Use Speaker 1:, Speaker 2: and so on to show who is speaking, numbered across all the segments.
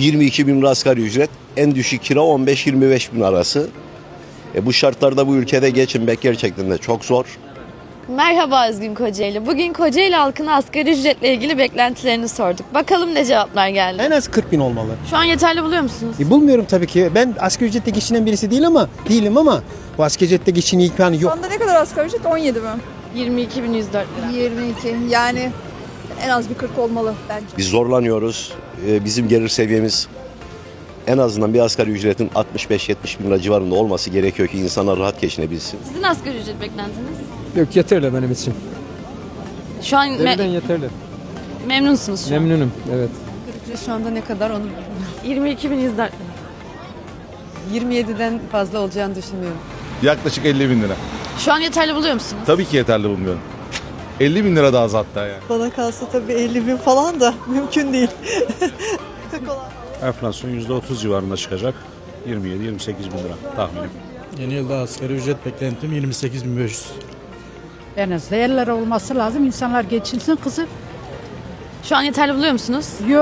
Speaker 1: 22 bin lira asgari ücret. En düşük kira 15-25 bin arası. E bu şartlarda bu ülkede geçinmek gerçekten de çok zor.
Speaker 2: Merhaba Özgün Kocaeli. Bugün Kocaeli halkına asgari ücretle ilgili beklentilerini sorduk. Bakalım ne cevaplar geldi.
Speaker 3: En az 40 bin olmalı.
Speaker 2: Şu an yeterli buluyor musunuz?
Speaker 3: E, bulmuyorum tabii ki. Ben asgari ücretle geçinen birisi değil ama değilim ama bu asgari ücretle geçinen imkanı
Speaker 4: Şu
Speaker 3: yok.
Speaker 4: anda ne kadar asgari ücret? 17 mi?
Speaker 2: 22.104 lira.
Speaker 4: 22. Yani en az bir 40 olmalı bence.
Speaker 1: Biz zorlanıyoruz. E, bizim gelir seviyemiz en azından bir asgari ücretin 65-70 bin lira civarında olması gerekiyor ki insanlar rahat geçinebilsin.
Speaker 2: Sizin asgari ücret beklentiniz?
Speaker 5: Yok yeterli benim için.
Speaker 2: Şu an me-
Speaker 5: yeterli.
Speaker 2: memnunsunuz şu an.
Speaker 5: Memnunum evet.
Speaker 6: Şu anda ne kadar onu
Speaker 2: 22.104 lira.
Speaker 6: 27'den fazla olacağını düşünmüyorum.
Speaker 7: Yaklaşık 50 bin lira.
Speaker 2: Şu an yeterli buluyor musunuz?
Speaker 7: Tabii ki yeterli bulmuyorum. 50 bin lira da az hatta yani.
Speaker 8: Bana kalsa tabii 50 bin falan da mümkün değil.
Speaker 9: Enflasyon %30 civarında çıkacak. 27-28 bin lira tahminim.
Speaker 10: Yeni yılda asgari ücret beklentim 28.500.
Speaker 11: En az değerler olması lazım. İnsanlar geçinsin kızım.
Speaker 2: Şu an yeterli buluyor musunuz?
Speaker 11: Yo,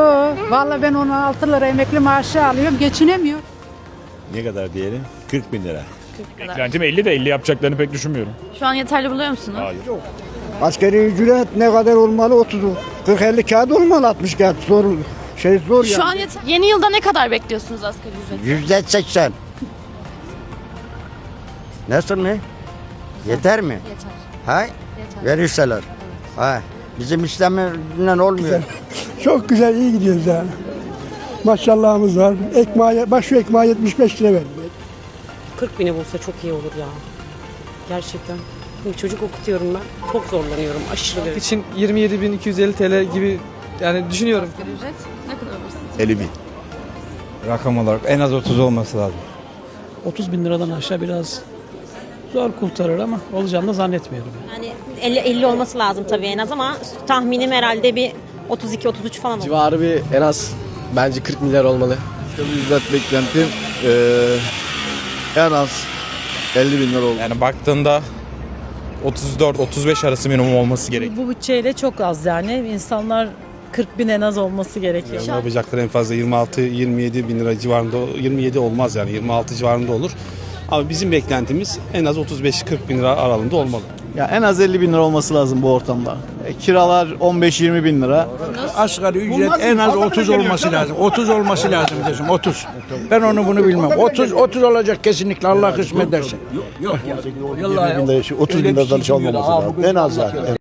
Speaker 11: vallahi ben 16 lira emekli maaşı alıyorum. Geçinemiyor.
Speaker 9: Ne kadar diyelim? 40 bin lira.
Speaker 10: Beklentim 50 de 50 yapacaklarını pek düşünmüyorum.
Speaker 2: Şu an yeterli buluyor musunuz?
Speaker 10: Hayır.
Speaker 5: Asgari ücret ne kadar olmalı? 30. 40-50 kağıt olmalı 60 kağıt. Zor, şey zor
Speaker 2: Şu an yeter- yeni yılda ne kadar bekliyorsunuz asgari ücret?
Speaker 5: Yüzde 80. Nasıl ne? Yeter mi?
Speaker 2: Yeter.
Speaker 5: Hay?
Speaker 2: Yeter.
Speaker 5: Verirseler. Ha. Bizim işlemle olmuyor.
Speaker 8: Çok güzel iyi gidiyoruz yani. Maşallahımız var. Ekmeğe, baş şu ekmeğe 75 lira verdim.
Speaker 6: 40 bini bulsa çok iyi olur ya. Gerçekten. Şimdi çocuk okutuyorum ben. Çok zorlanıyorum. Aşırı derecede.
Speaker 5: için 27.250 TL gibi yani düşünüyorum.
Speaker 2: Asgari ücret ne kadar olursa.
Speaker 1: 50 bin.
Speaker 5: Rakam olarak en az 30 olması lazım.
Speaker 10: 30 bin liradan aşağı biraz zor kurtarır ama olacağını da zannetmiyorum.
Speaker 6: Yani 50, 50 olması lazım tabii en az ama tahminim herhalde bir 32-33 falan olur.
Speaker 5: Civarı bir en az bence 40 milyar olmalı.
Speaker 7: Ücret beklentim eee, en az 50 bin lira oldu.
Speaker 12: Yani baktığında 34-35 arası minimum olması gerekiyor.
Speaker 8: Bu bütçeyle çok az yani. İnsanlar 40 bin en az olması gerekiyor.
Speaker 9: Ne yapacaklar en fazla 26-27 bin lira civarında 27 olmaz yani 26 civarında olur. Ama bizim beklentimiz en az 35-40 bin lira aralığında olmalı.
Speaker 5: Ya en az 50 bin lira olması lazım bu ortamda. E, kiralar 15-20 bin lira.
Speaker 10: Asgari ücret en az 30 olması lazım. 30 olması lazım kızım 30. Ben onu bunu bilmem. 30 30 olacak kesinlikle Allah kısmet ederse.
Speaker 1: 30 bin lira olmaması lazım. En az yani.